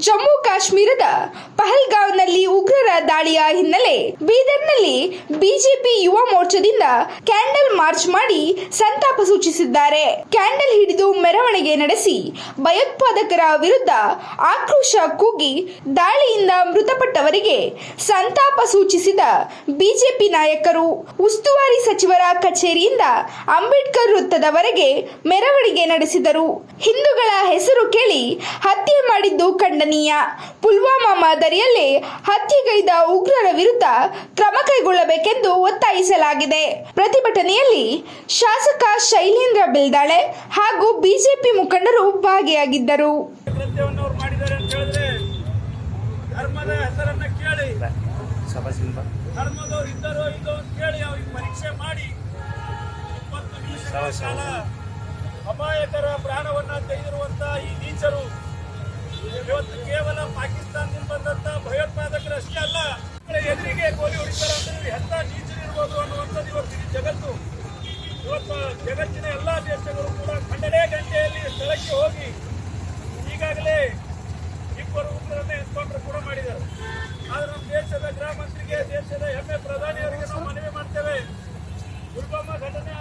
ಜಮ್ಮು ಕಾಶ್ಮೀರದ ಪಹಲ್ಗಾವ್ನಲ್ಲಿ ಉಗ್ರರ ದಾಳಿಯ ಹಿನ್ನೆಲೆ ಬೀದರ್ನಲ್ಲಿ ಬಿಜೆಪಿ ಯುವ ಮೋರ್ಚಾದಿಂದ ಕ್ಯಾಂಡಲ್ ಮಾರ್ಚ್ ಮಾಡಿ ಸಂತಾಪ ಸೂಚಿಸಿದ್ದಾರೆ. ಕ್ಯಾಂಡಲ್ ಹಿಡಿದು ಮೆರವಣಿಗೆ ನಡೆಸಿ ಭಯೋತ್ಪಾದಕರ ವಿರುದ್ಧ ಆಕ್ರೋಶ ಕೂಗಿ ದಾಳಿಯಿಂದ ಮೃತಪಟ್ಟವರಿಗೆ ಸಂತಾಪ ಸೂಚಿಸಿದ ಬಿಜೆಪಿ ನಾಯಕರು. ಉಸ್ತುವಾರಿ ಸಚಿವರ ಕಚೇರಿಯಿಂದ ಅಂಬೇಡ್ಕರ್ ವೃತ್ತದವರೆಗೆ ಮೆರವಣಿಗೆ ನಡೆಸಿದರು. ಹಿಂದೂಗಳ ಹೆಸರು ಕೇಳಿ ಹತ್ಯೆ ಮಾಡಿದ್ದು ಖಂಡನೀಯ. ಪುಲ್ವಾಮಾ ಮಾದರಿಯಲ್ಲೇ ಹತ್ಯೆಗೈದ ಉಗ್ರರ ವಿರುದ್ಧ ಕ್ರಮ ಕೈಗೊಳ್ಳಬೇಕೆಂದು ಒತ್ತಾಯಿಸಲಾಗಿದೆ. ಪ್ರತಿಭಟನೆಯಲ್ಲಿ ಶಾಸಕ ಶೈಲೇಂದ್ರ ಬಿಲ್ದಾಳೆ ಹಾಗೂ ಬಿಜೆಪಿ ಮುಖಂಡರು ಭಾಗಿಯಾಗಿದ್ದರು. ಕೃತ್ಯವನ್ನು ಅವ್ರು ಮಾಡಿದ್ದಾರೆ ಅಂತ ಹೇಳಿದ್ರೆ ಧರ್ಮದ ಹೆಸರನ್ನ ಕೇಳಿ. ಧರ್ಮದವ್ರು ಇದ್ದಾರೋ ಇಲ್ಲೋ ಅಂತ ಕೇಳಿ ಅವ್ರಿಗೆ ಪರೀಕ್ಷೆ ಮಾಡಿ ಇಪ್ಪತ್ತು ನಿಮಿಷಗಳ ಕಾಲ ಅಪಾಯಕರ ಪ್ರಾಣವನ್ನ ತೆಗೆದಿರುವಂತಹ ಈ ನೀಚರು ಇವತ್ತು ಕೇವಲ ಪಾಕಿಸ್ತಾನದಿಂದ ಹೊಡಿತಾರೆ ನೀಚರಿರ್ಬೋದು ಅನ್ನುವಂಥದ್ದು ಇವತ್ತು ಇಡೀ ಜಗತ್ತು. ಇವತ್ತು ಜಗತ್ತಿನ ಎಲ್ಲ ದೇಶಗಳು ಕೂಡ ಖಂಡನೆ ಗಂಟೆಯಲ್ಲಿ ಸ್ಥಳಕ್ಕೆ ಹೋಗಿ ಈಗಾಗಲೇ ಇಬ್ಬರು ಉಗ್ರರನ್ನ ಎನ್ಕೌಂಟರ್ ಕೂಡ ಮಾಡಿದ್ದಾರೆ. ಆದರೆ ನಮ್ಮ ದೇಶದ ಗೃಹ ಮಂತ್ರಿಗೆ ದೇಶದ ಹೆಮ್ಮೆ ಪ್ರಧಾನಿಯವರಿಗೆ ನಾವು ಮನವಿ ಮಾಡ್ತೇವೆ. ದುರ್ಗಮ್ಮ ಘಟನೆ